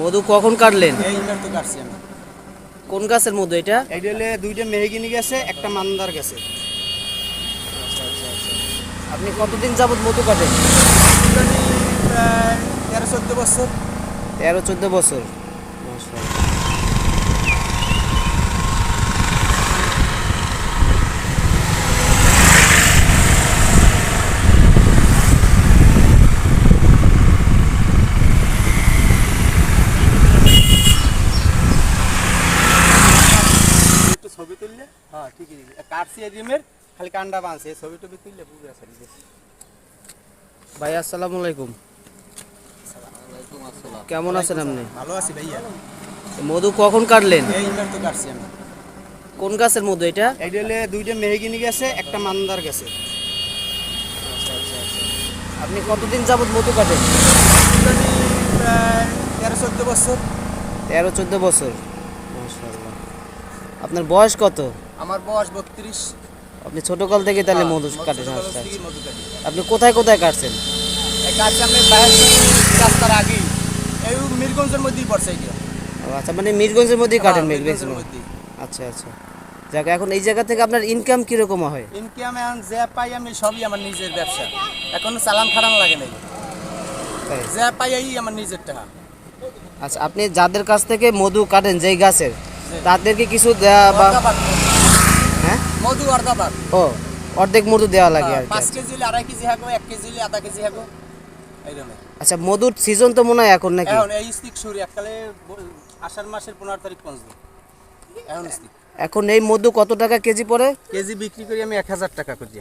মধু কখন কাটলেন? তো কাটছি আমি। কোন গাছের মধু এটা? এটা হলে দুইটা মেহগিনি গেছে একটা মান্দার গেছে। আপনি কতদিন যাবত মধু কাটেন? তেরো চোদ্দ বছর। তেরো চোদ্দ বছর মাশাআল্লাহ। একটু ছবি তুললে হ্যাঁ ঠিকই কাটছি এই খালি কান্ডা বাঁধছে ছবি টবি তুললে আছে ভাই আসসালামু আলাইকুম। কেমন আছেন আপনি? ভালো আছি ভাইয়া। মধু কখন কাটলেন? এইবার তো কাটছি আমি। কোন গাছের মধু এটা? হলে দুইটা মেহগিনি গেছে একটা মান্দার গেছে। আপনি কতদিন যাবত মধু কাটেন? প্রায় তেরো চোদ্দ বছর। তেরো চোদ্দ বছর আপনার বয়স কত? আমার বয়স বত্রিশ। আপনি ছোটকাল থেকে তাহলে মধু কাটেন আচ্ছা, থেকেই আচ্ছা। মধু কাটি। আপনি কোথায় কোথায় কাটছেন? এই কাজটা আমি বাইরে রাস্তার আগেই। এই মিরগঞ্জের মধ্যেই পড়ছে এইটা। ও, আচ্ছা মানে মিরগঞ্জের মধ্যেই কাটেন হ্যাঁ, মিরগঞ্জের ম্যাক্সিমাম মধ্যেই। আচ্ছা আচ্ছা। যাক এখন এই জায়গা থেকে আপনার ইনকাম কীরকম হয়? ইনকাম এখন যে পাই আমি সবই আমার নিজের ব্যবসা। এখনও চালান খাড়ান লাগে নাই? যে পাই এই আমার নিজের টাকা। আচ্ছা আপনি যাদের কাছ থেকে মধু কাটেন যেই গাছের তাদেরকে কিছু দেওয়া বা হ্যাঁ মধু অর্ধাভাগ ও অর্ধেক মধু দেওয়া লাগে আর কি পাঁচ কেজি হলে আড়াই কেজি হাগো এক কেজি হলে আধা কেজি হাগো এইরকম আচ্ছা মধুর সিজন তো মনে হয় এখন নাকি? এখন এই স্টিক শুরু এককালে আষাঢ় মাসের পনেরো তারিখ পৌঁছবে এখন স্টিক এখন এই মধু কত টাকা কেজি পড়ে? কেজি বিক্রি করি আমি এক হাজার টাকা করি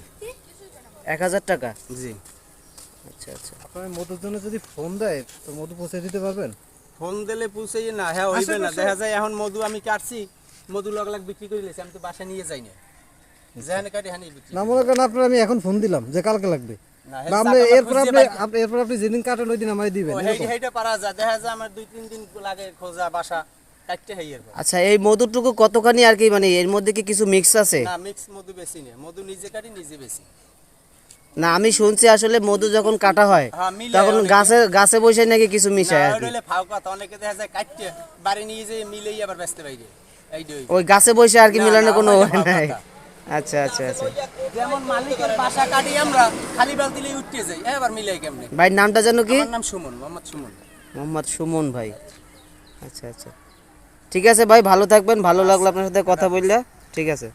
এক হাজার টাকা? জি। আচ্ছা আচ্ছা। আপনার মধুর জন্য যদি ফোন দেয় তো মধু পৌঁছে দিতে পারবেন? ফোন দিলে পুষেই না হ্যাঁ হইবে না। দেখা যায় এখন মধু আমি কাটছি মধু লগ লাগ বিক্রি করে লেছি আমি তো বাসা নিয়ে যাই না যেখানে কাটি হানি বিক্রি না মনে করেন আপনার আমি এখন ফোন দিলাম যে কালকে লাগবে। না, আপনি এরপর আপনি পাই না। আপনি- এরপর আপনি যেদিন কাটেন ওই দিন আমায় দিবেন ও, এরকম? হেই- হেইটা পারা যায়। দেখা যায় আমার দুই তিন দিন লাগে খোঁজা বাসা কাটতে হাই এর আচ্ছা এই মধুটুকু কতখানি আর কি মানে এর মধ্যে কি কিছু মিক্স আছে? না মিক্স মধু বেশি না মধু নিজে কাটি নিজে বেশি। না আমি শুনছি আসলে মধু যখন কাটা হয় হ্যাঁ, তখন গাছে গাছে বসে নাকি কিছু মিশায় আর কি। ফাও কথা অনেকে দেখা যায় কাটতে বাড়ি নিয়ে যে মিলেই আবার ব্যস্ত বাইরে। ওই গাছে বসে আর কি না, মিলানোর না, কোনো নাই। আচ্ছা আচ্ছা আচ্ছা। যেমন মালিকের বাসা কাটি আমরা খালি বাল দিলেই উঠতে যাই। এবার মিলে কেমনে? ভাই নামটা জানো কি? আমার নাম সুমন মোহাম্মদ সুমন। মোহাম্মদ সুমন ভাই। আচ্ছা আচ্ছা। ঠিক আছে ভাই ভালো থাকবেন ভালো লাগল আপনার সাথে কথা বললে। ঠিক আছে।